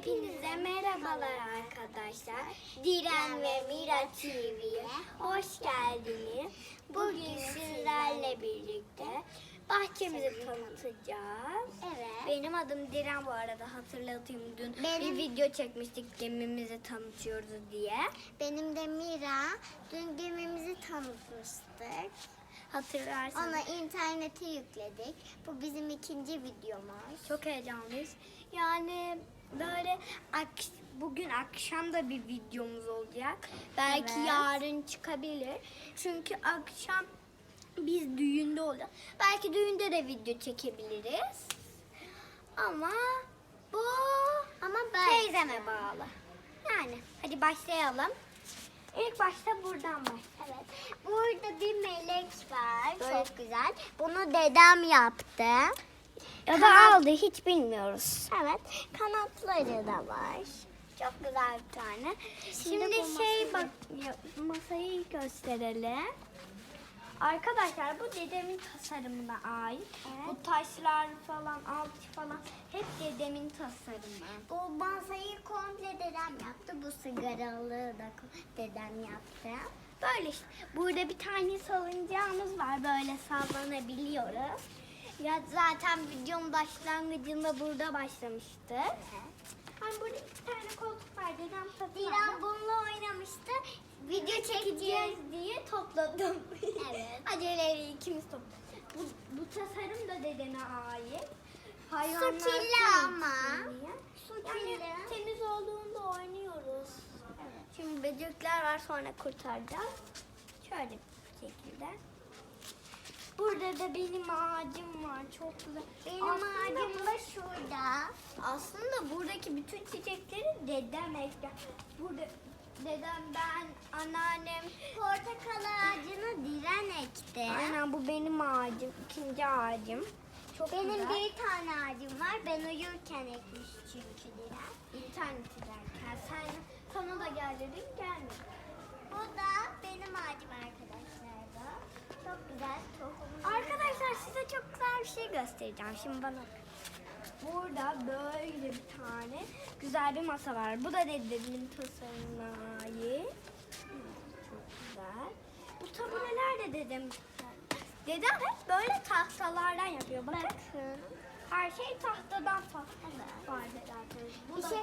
Hepinize merhabalar arkadaşlar. Diren ve Mira TV'ye hoş geldiniz. Bugün sizlerle birlikte bahçemizi tanıtacağız. Evet. Benim adım Diren bu arada hatırlatayım. Dün Benim- bir video çekmiştik gemimizi tanıtıyoruz diye. Benim de Mira. Dün gemimizi tanıtmıştık. Hatırlarsanız. Onu internete yükledik. Bu bizim ikinci videomuz. Çok heyecanlıyız. Yani böyle ak- bugün akşam da bir videomuz olacak. Belki Evet. yarın çıkabilir. Çünkü akşam biz düğünde olacağız. Belki düğünde de video çekebiliriz. Ama bu Ama belki. teyzeme bağlı. Yani hadi başlayalım. İlk başta buradan başlayalım. Evet. Burada bir melek var. Böyle- Çok güzel. Bunu dedem yaptı. Ya da aldı hiç bilmiyoruz. Evet. Kanatları da var. Çok güzel bir tane. Şimdi Şimdi, şey masayı- bak masayı gösterelim. Arkadaşlar bu dedemin tasarımına ait. Evet. Bu taşlar falan, alçı falan hep dedemin tasarımı. Bu masayı komple dedem yaptı. Bu sigaralığı da dedem yaptı. Böyle işte. Burada bir tane salıncağımız var. Böyle sallanabiliyoruz. Ya zaten videonun başlangıcında burada başlamıştı. Hani burada iki tane koltuk var. Dedem tasarladı. Diren bununla oynamıştı. Video çekeceğiz. diye topladım. Evet. Aceleyle ikimiz topladık. Bu, bu tasarım da dedeme ait. Hayvanlar kirli sevsin ama. diye. Su Yani kirli. temiz olduğunda oynuyoruz. Şimdi böcekler var sonra kurtaracağız. Şöyle bir şekilde. Burada da benim ağacım var. Çok güzel. Benim Aslında ağacım da şurada. aslında buradaki bütün çiçekleri dedem ekti. Burada dedem, ben, anneannem. Portakal ağacını diren ekti. Aynen bu benim ağacım, ikinci ağacım. Çok Benim güzel. bir tane ağacım var. Ben uyurken ekmiş çünkü diren. interneti derken sen sana da gel dedin gelmedi. Bu da benim ağacım arkadaşlar da. Çok güzel size çok güzel bir şey göstereceğim. Şimdi bana. Burada böyle bir tane güzel bir masa var. Bu da dedemin tasarımına ait. Çok güzel. Bu tabureler de dedem. Dedem hep böyle tahtalardan yapıyor. Bakın. Bakın. Her şey tahtadan falan Evet. var zaten. Bu da, şey,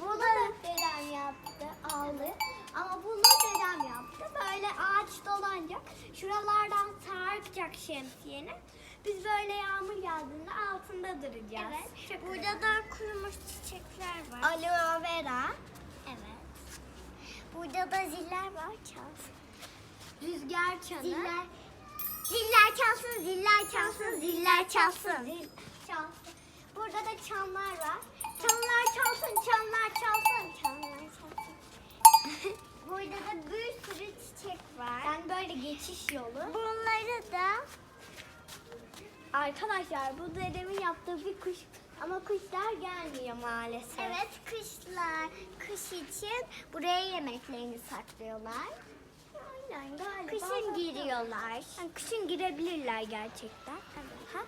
bu da dedem yaptı, aldı. Ama bunu dedem yaptı. Böyle ağaç dolanacak. Şuralardan sarkacak şemsiyeni. Biz böyle yağmur geldiğinde altında duracağız. Evet. Çok Burada güzel. da kurumuş çiçekler var. aloe vera, Evet. Burada da ziller var. Çalsın. rüzgar çanı. Ziller. Ziller çalsın, ziller çalsın, ziller çalsın. Zil çalsın. Burada da çanlar var. Çanlar çalsın, çanlar çalsın. Çanlar çalsın. Burada da bir sürü çiçek var. Yani böyle geçiş yolu. Bunları da Arkadaşlar bu dedemin yaptığı bir kuş ama kuşlar gelmiyor maalesef. evet kışlar, kış için buraya yemeklerini saklıyorlar. Aynen galiba. Kışın giriyorlar. Yani kışın girebilirler gerçekten. Ha?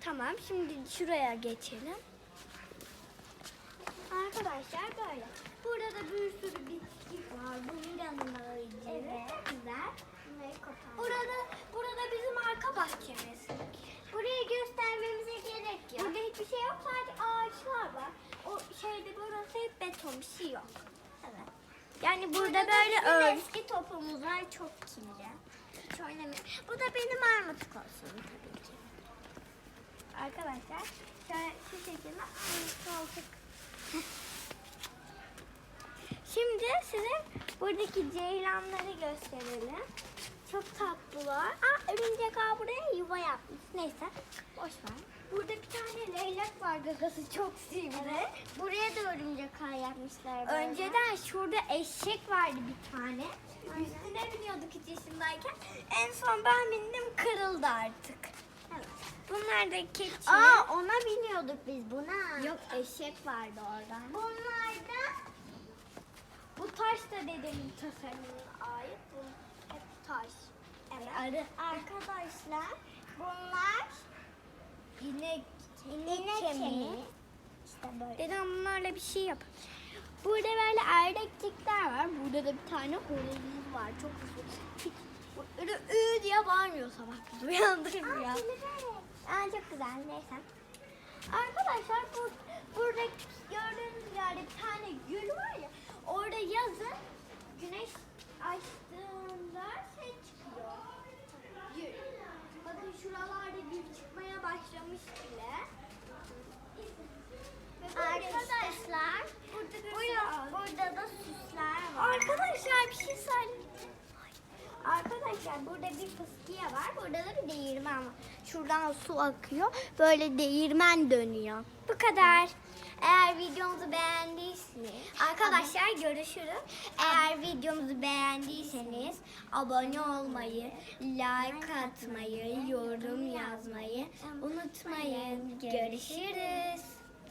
Tamam şimdi şuraya geçelim. Arkadaşlar böyle. Burada da bir sürü bitki var. Bu Mila'nın ağacı. Evet. Güzel. Burada, burada bizim arka bahçemiz. Burayı göstermemize gerek yok. Burada hiçbir şey yok sadece ağaçlar var. O şeyde burası hep beton bir şey yok. Evet. Yani burada, Burada da böyle ör. eski topumuz var çok kirli. Hiç oynamıyor. Bu da benim armut olsun tabii ki. Arkadaşlar şöyle şu şekilde koltuk. Şimdi size buradaki ceylanları gösterelim. Çok tatlılar. Aa örümcek ağa buraya yuva yapmış. Neyse boş ver. Burada bir tane leylek var gagası çok sivri. Buraya da örümcek ağ yapmışlar. böyle. Önceden şurada eşek vardı bir tane. Üstüne biniyorduk 3 yaşındayken. En son ben bindim kırıldı artık. Da keçi. Aa ona biniyorduk biz buna. Yok eşek vardı orada. Bunlar da Bu taş da dedemin tasarımına ait. Bu hep taş. Evet. Arı. arkadaşlar bunlar İnek. inek kemiği. İşte böyle. Dedem bunlarla bir şey yap. Burada böyle erdekçikler var. Burada da bir tane horozumuz var. Çok hızlı. Böyle ü diye bağırmıyor sabah bizi uyandırmıyor. Aa, kelebek. Aa, çok güzel. Neyse. Arkadaşlar bu, burada gördüğünüz yerde bir tane gül var ya. Orada yazın güneş açtığında şey çıkıyor. Gül. Bakın şuralarda gül çıkmaya başlamış bile. Arkadaşlar burada, burada da süsler var. Arkadaşlar bir şey söyleyeyim. Arkadaşlar burada bir fıskiye var. Burada da bir değirmen var. Şuradan su akıyor. Böyle değirmen dönüyor. Bu kadar. Eğer videomuzu beğendiyseniz arkadaşlar görüşürüz. Eğer videomuzu beğendiyseniz abone olmayı, like atmayı, yorum yazmayı unutmayın. Görüşürüz.